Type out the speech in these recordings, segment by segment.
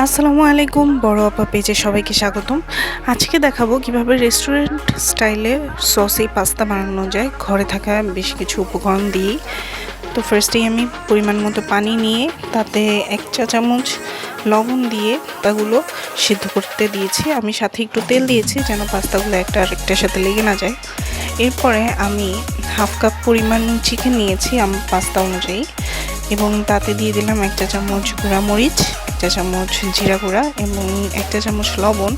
আসসালামু আলাইকুম, বড় আপা পেজে সবাইকে স্বাগতম। আজকে দেখাবো কীভাবে রেস্টুরেন্ট স্টাইলে সসি পাস্তা বানানো যায়। ঘরে থাকা বেশ কিছু উপকরণ দিয়ে তো ফার্স্টেই আমি পরিমাণ মতো পানি নিয়ে তাতে এক চা চামচ লবণ দিয়ে পাস্তাগুলো সিদ্ধ করতে দিয়েছি। আমি সাথে একটু তেল দিয়েছি যেন পাস্তাগুলো একটা আরেকটার সাথে লেগে না যায়। এরপরে আমি হাফ কাপ পরিমাণ চিকেন নিয়েছি আমার পাস্তা অনুযায়ী। এবং তাতে দিয়ে দিলাম এক চা চামচ গুঁড়া মরিচ। এক চা চামচ জিরা গুঁড়া এবং একটা চামচ লবণ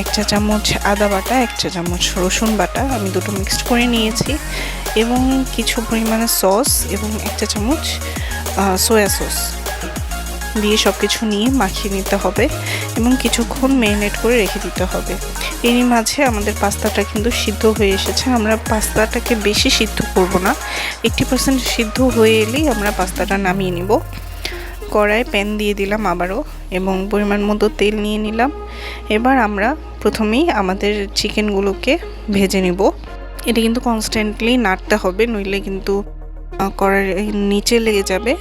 এক চা চামচ আদা বাটা এক চা চামচ রসুন বাটা আমি দুটো মিক্সড করে নিয়েছি এবং কিছু পরিমাণে সস এবং এক চা চামচ সয়া সস দিয়ে সব কিছু নিয়ে মাখিয়ে নিতে হবে এবং কিছুক্ষণ মেরিনেট করে রেখে দিতে হবে। এরই মাঝে আমাদের পাস্তাটা কিন্তু সিদ্ধ হয়ে এসেছে। আমরা পাস্তাটাকে বেশি সিদ্ধ করব না। এইটটি পার্সেন্ট সিদ্ধ হয়ে এলেই আমরা পাস্তাটা নামিয়ে নিব। কড়ায় প্যান দিয়ে দিলাম আবারও এবং পরিমাণ মতো তেল নিয়ে নিলাম। এবার আমরা প্রথমেই আমাদের চিকেনগুলোকে ভেজে নিব। এটা কিন্তু কনস্ট্যান্টলি নাড়তে হবে, নইলে কিন্তু কড়ার নিচে লেগে যাবে।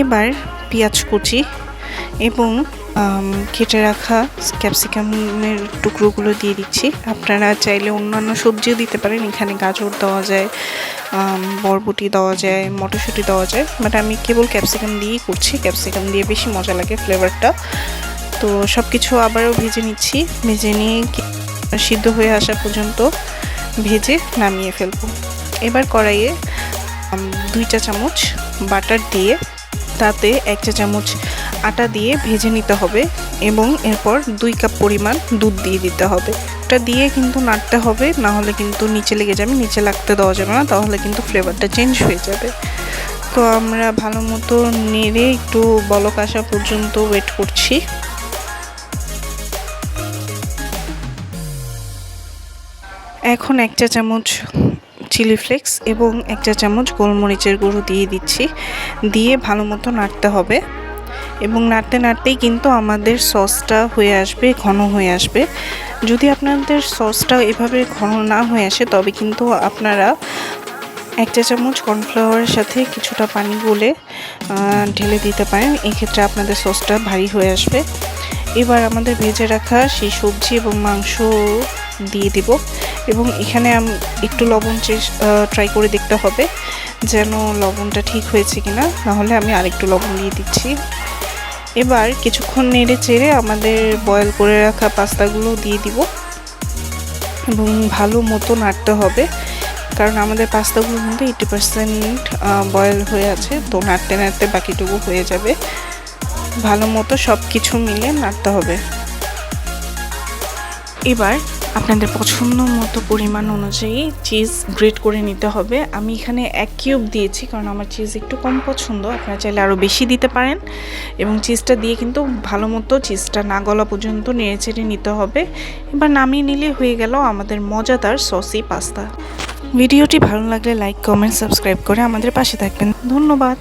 এবার পেঁয়াজ কুচি এবং কেটে রাখা ক্যাপসিকামের টুকরোগুলো দিয়ে দিচ্ছি। আপনারা চাইলে অন্যান্য সবজিও দিতে পারেন। এখানে গাজর দেওয়া যায় বরবটি দেওয়া যায়, মটরশুঁটি দেওয়া যায়। বাট আমি কেবল ক্যাপসিকাম দিয়েই করছি। ক্যাপসিকাম দিয়ে বেশি মজা লাগে ফ্লেভারটা তো সব কিছু আবারও ভেজে নিচ্ছি। ভেজে নিয়ে সিদ্ধ হয়ে আসা পর্যন্ত ভেজে নামিয়ে ফেলব। এবার কড়াইয়ে দুই চা চামচ বাটার দিয়ে তাতে এক চা চামচ আটা দিয়ে ভেজে নিতে হবে এবং এরপর দুই কাপ পরিমাণ দুধ দিয়ে দিতে হবে। ওটা দিয়ে কিন্তু নাড়তে হবে, না হলে কিন্তু নিচে লেগে যাবে, নিচে লাগতে দেওয়া যাবে না, তাহলে কিন্তু ফ্লেভারটা চেঞ্জ হয়ে যাবে। তো আমরা ভালো মতো নেড়ে একটু বলক আসা পর্যন্ত ওয়েট করছি। এখন এক চা চামচ চিলি ফ্লেক্স এবং এক চা চামচ গোলমরিচের গুঁড়ো দিয়ে দিচ্ছি। দিয়ে ভালো মতো নাড়তে হবে। এবং নাড়তে নাড়তেই কিন্তু আমাদের সসটা হয়ে আসবে, ঘন হয়ে আসবে। যদি আপনাদের সসটা এভাবে ঘন না হয়ে আসে, তবে কিন্তু আপনারা এক চা চামচ কর্নফ্লাওয়ারের সাথে কিছুটা পানি গুলে ঢেলে দিতে পারেন। এক্ষেত্রে আপনাদের সসটা ভারী হয়ে আসবে। এবার আমাদের ভেজে রাখা সেই সবজি এবং মাংস দিয়ে দিব এবং এখানে একটু লবণ ট্রাই করে দেখতে হবে যেন লবণটা ঠিক হয়েছে কিনা। নাহলে আমি আরেকটু লবণ দিয়ে দিচ্ছি। এবার কিছুক্ষণ নেড়ে চেড়ে আমাদের বয়েল করে রাখা পাস্তাগুলো দিয়ে দিব। এবং ভালো মতো নাড়তে হবে, কারণ আমাদের পাস্তাগুলো কিন্তু এইটি পার্সেন্ট বয়েল হয়ে আছে, তো নাড়তে নাড়তে বাকিটুকু হয়ে যাবে। ভালো মতো সব কিছু মিলে নাড়তে হবে। এবার আপনাদের পছন্দ মতো পরিমাণ অনুযায়ী চিজ গ্রেট করে নিতে হবে। আমি এখানে এক কিউব দিয়েছি, কারণ আমার চিজ একটু কম পছন্দ। আপনারা চাইলে আরও বেশি দিতে পারেন। এবং চিজটা দিয়ে কিন্তু ভালো মতো চিজটা না গলা পর্যন্ত নেড়ে চেড়ে নিতে হবে। এবার নামিয়ে নিলে হয়ে গেল আমাদের মজাদার সসি পাস্তা ভিডিওটি ভালো লাগলে লাইক কমেন্ট সাবস্ক্রাইব করে আমাদের পাশে থাকবেন। ধন্যবাদ।